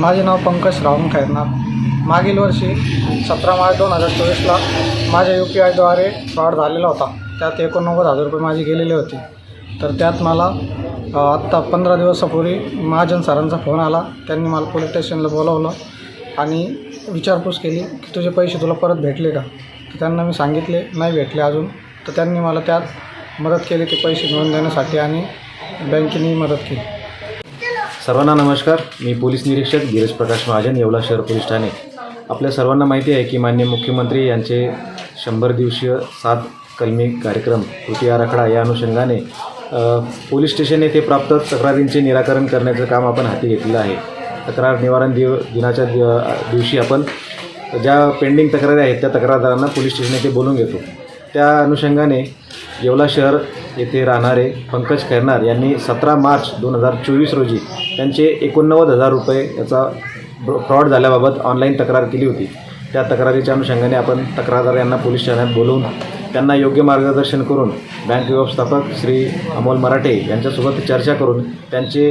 माझे नाव पंकज रावण खैरनार. मागील वर्षी सतरा मार्च दोन हजार चोवीसला माझ्या यू पी आयद्वारे फ्रॉड झालेला होता. त्यात एकोणनव्वद हजार रुपये माझे गेलेले होते. तर त्यात मला आत्ता पंधरा दिवसापूर्वी महाजन सरांचा फोन आला. त्यांनी मला पोलीस स्टेशनला बोलावलं आणि विचारपूस केली की तुझे पैसे तुला परत भेटले का? तर त्यांना मी सांगितले नाही भेटले अजून. तर त्यांनी मला त्यात मदत केली ते पैसे मिळवून देण्यासाठी आणि बँकेने मदत केली. सर्वांना नमस्कार. मी पोलीस निरीक्षक गिरीश प्रकाश महाजन येवला शहर पोलीस ठाणे. आपल्या सर्वांना माहिती आहे की माननीय मुख्यमंत्री यांचे शंभर दिवसीय सात कलमी कार्यक्रम कृती आराखडा या अनुषंगाने पोलीस स्टेशन येथे प्राप्त तक्रारींचे निराकरण करण्याचं काम आपण हाती घेतलेलं आहे. तक्रार निवारण दिव दिनाच्या दिव दिवशी आपण ज्या पेंडिंग तक्रारी आहेत त्या तक्रारदारांना पोलीस स्टेशन येथे बोलून घेतो. त्या अनुषंगाने येवला शहर येथे राहणारे पंकज खैरनार यांनी सतरा मार्च दोन हजार चोवीस रोजी त्यांचे एकोणनव्वद हजार रुपये याचा ब्र- फ्रॉड झाल्याबाबत ऑनलाईन तक्रार केली होती. त्या तक्रारीच्या अनुषंगाने आपण तक्रारदार यांना पोलीस ठाण्यात बोलवून त्यांना योग्य मार्गदर्शन करून बँक व्यवस्थापक श्री अमोल मराठे यांच्यासोबत चर्चा करून त्यांचे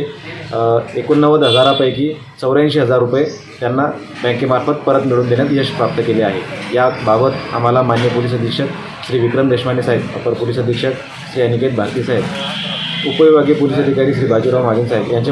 एकोणनव्वद हजारापैकी चौऱ्याऐंशी हजार रुपये त्यांना बँकेमार्फत परत मिळवून देण्यात यश प्राप्त केले आहे. याबाबत आम्हाला मान्य पोलीस अधीक्षक श्री विक्रम देशमाने साहेब अपर पोलीस अधीक्षक श्री अनिकेत भारती साहेब उपविभागीय पोलीस अधिकारी श्री बाजीराव महाजन साहेब यांचे